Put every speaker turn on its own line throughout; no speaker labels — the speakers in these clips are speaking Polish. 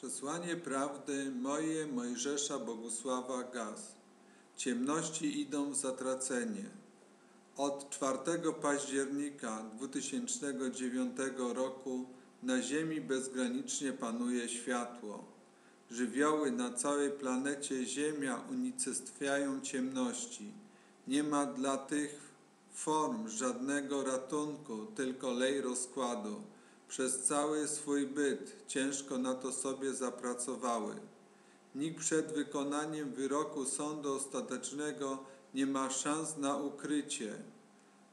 Przesłanie prawdy moje Mojżesza Bogusława Gaz. Ciemności idą w zatracenie. Od 4 października 2009 roku na Ziemi bezgranicznie panuje światło. Żywioły na całej planecie Ziemia unicestwiają ciemności. Nie ma dla tych form żadnego ratunku, tylko lej rozkładu. Przez cały swój byt ciężko na to sobie zapracowały. Nikt przed wykonaniem wyroku sądu ostatecznego nie ma szans na ukrycie.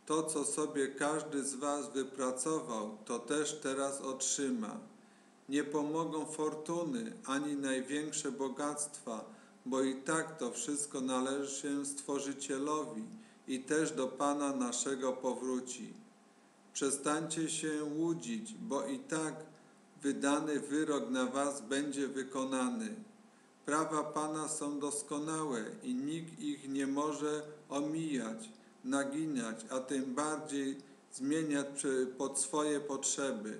To, co sobie każdy z Was wypracował, to też teraz otrzyma. Nie pomogą fortuny ani największe bogactwa, bo i tak to wszystko należy się Stworzycielowi i też do Pana naszego powróci. Przestańcie się łudzić, bo i tak wydany wyrok na Was będzie wykonany. Prawa Pana są doskonałe i nikt ich nie może omijać, naginać, a tym bardziej zmieniać pod swoje potrzeby.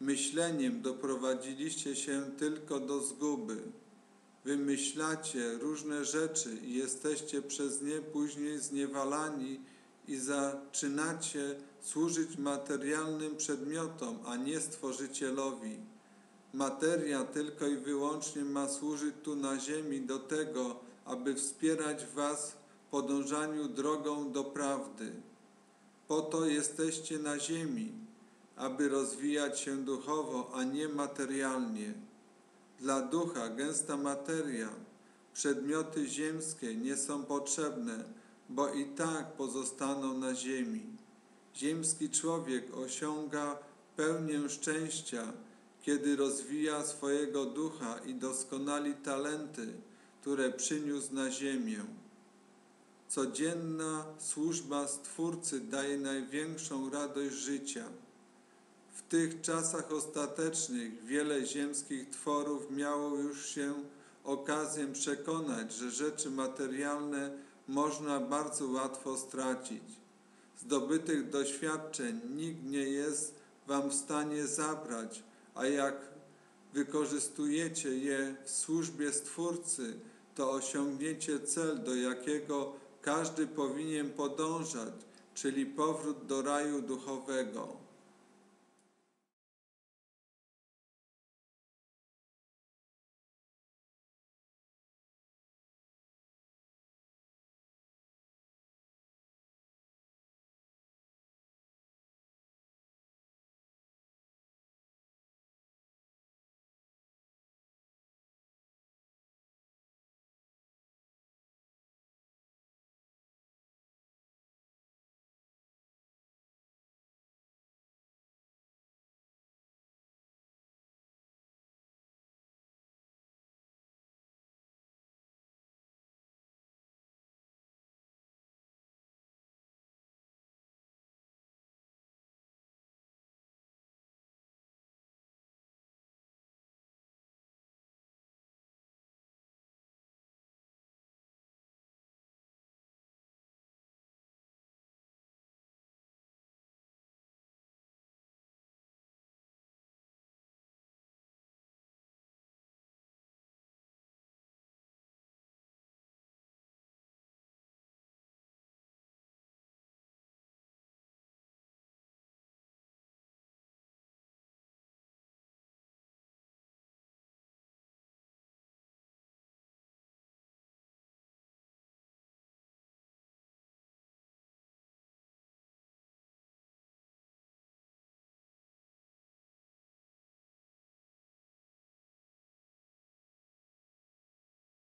Myśleniem doprowadziliście się tylko do zguby. Wymyślacie różne rzeczy i jesteście przez nie później zniewalani i zaczynacie służyć materialnym przedmiotom, a nie Stworzycielowi. Materia tylko i wyłącznie ma służyć tu na ziemi do tego, aby wspierać Was w podążaniu drogą do prawdy. Po to jesteście na ziemi, aby rozwijać się duchowo, a nie materialnie. Dla ducha gęsta materia, przedmioty ziemskie nie są potrzebne, bo i tak pozostaną na ziemi. Ziemski człowiek osiąga pełnię szczęścia, kiedy rozwija swojego ducha i doskonali talenty, które przyniósł na ziemię. Codzienna służba Stwórcy daje największą radość życia. W tych czasach ostatecznych wiele ziemskich tworów miało już się okazję przekonać, że rzeczy materialne można bardzo łatwo stracić. Zdobytych doświadczeń nikt nie jest Wam w stanie zabrać, a jak wykorzystujecie je w służbie Stwórcy, to osiągniecie cel, do jakiego każdy powinien podążać, czyli powrót do raju duchowego.